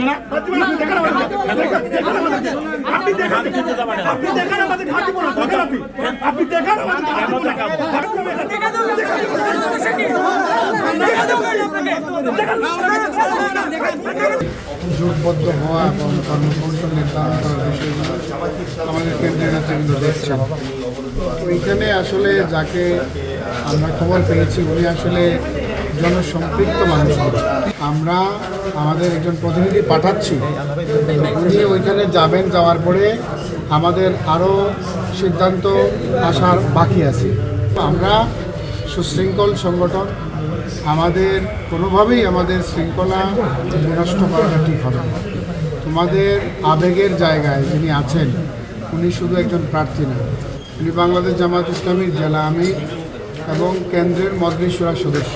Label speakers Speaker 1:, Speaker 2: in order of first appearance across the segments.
Speaker 1: না আপনি দেখান আপনি দেখান আপনি দেখান আমাদের হাত দিব দেখান আপনি আপনি দেখান আমাদের হাত দিব
Speaker 2: জোটবদ্ধ হওয়া এবং কর্মকৌশল নির্ধারণ করার বিষয়গুলো আমাদের কেন্দ্রীয় নেতৃবৃন্দ দেখছেন ওইখানে আসলে যাকে আমরা খবর পেয়েছি উনি আসলে জনসম্পৃক্ত মানুষ। আমরা আমাদের একজন প্রতিনিধি পাঠাচ্ছি। উনি ওইখানে যাবেন, যাওয়ার পরে আমাদের আরও সিদ্ধান্ত আসার বাকি আছে। আমরা সুশৃঙ্খল সংগঠন, আমাদের কোনোভাবেই আমাদের শৃঙ্খলা বিনষ্ট করাটা ঠিক হবে না। তোমাদের আবেগের জায়গায় যিনি আছেন, উনি শুধু একজন প্রার্থী না, উনি বাংলাদেশ জামাত ইসলামীর জেলা আমির এবং কেন্দ্রের মন্ত্রিসভা সদস্য।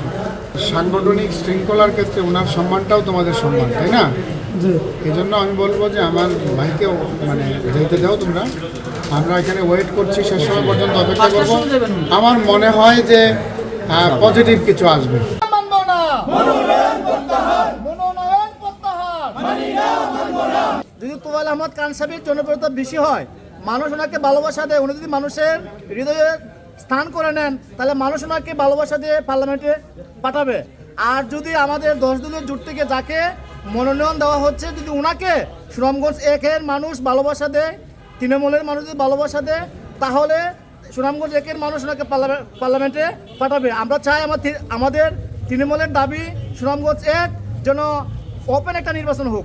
Speaker 2: সাংগঠনিক শৃঙ্খলার ক্ষেত্রে ওনার সম্মানটাও তোমাদের সম্মান তাই না? এই জন্য আমি বলব যে আমার ভাইকে মানে যেতে দাও তোমরা। আমরা এখানে ওয়েট করছি শেষ সময় পর্যন্ত অপেক্ষা করব। আমার মনে হয় যে পজিটিভ কিছু আসবে।
Speaker 3: মানব না মনোনয়ন প্রত্যাহার যদি তোয়াল আহমদ খান সাহেবের জনপ্রিয়তা বেশি হয় মানুষ ওনাকে ভালোবাসা দেয়। উনি যদি মানুষের হৃদয়ে স্থান করে নেন, তাহলে মানুষ ওনাকে ভালোবাসা দিয়ে পার্লামেন্টে পাঠাবে। আর যদি আমাদের দশ দলের জোট থেকে যাকে মনোনয়ন দেওয়া হচ্ছে, যদি ওনাকে সুনামগঞ্জ একের মানুষ ভালোবাসা দেয়, তৃণমূলের মানুষ যদি ভালোবাসা দেয়, তাহলে সুনামগঞ্জ একের মানুষ ওনাকে পার্লামে- পার্লামেন্টে পাঠাবে। আমরা চাই আমার আমাদের তৃণমূলের দাবি সুনামগঞ্জ এক যেন ওপেন একটা নির্বাচন হোক।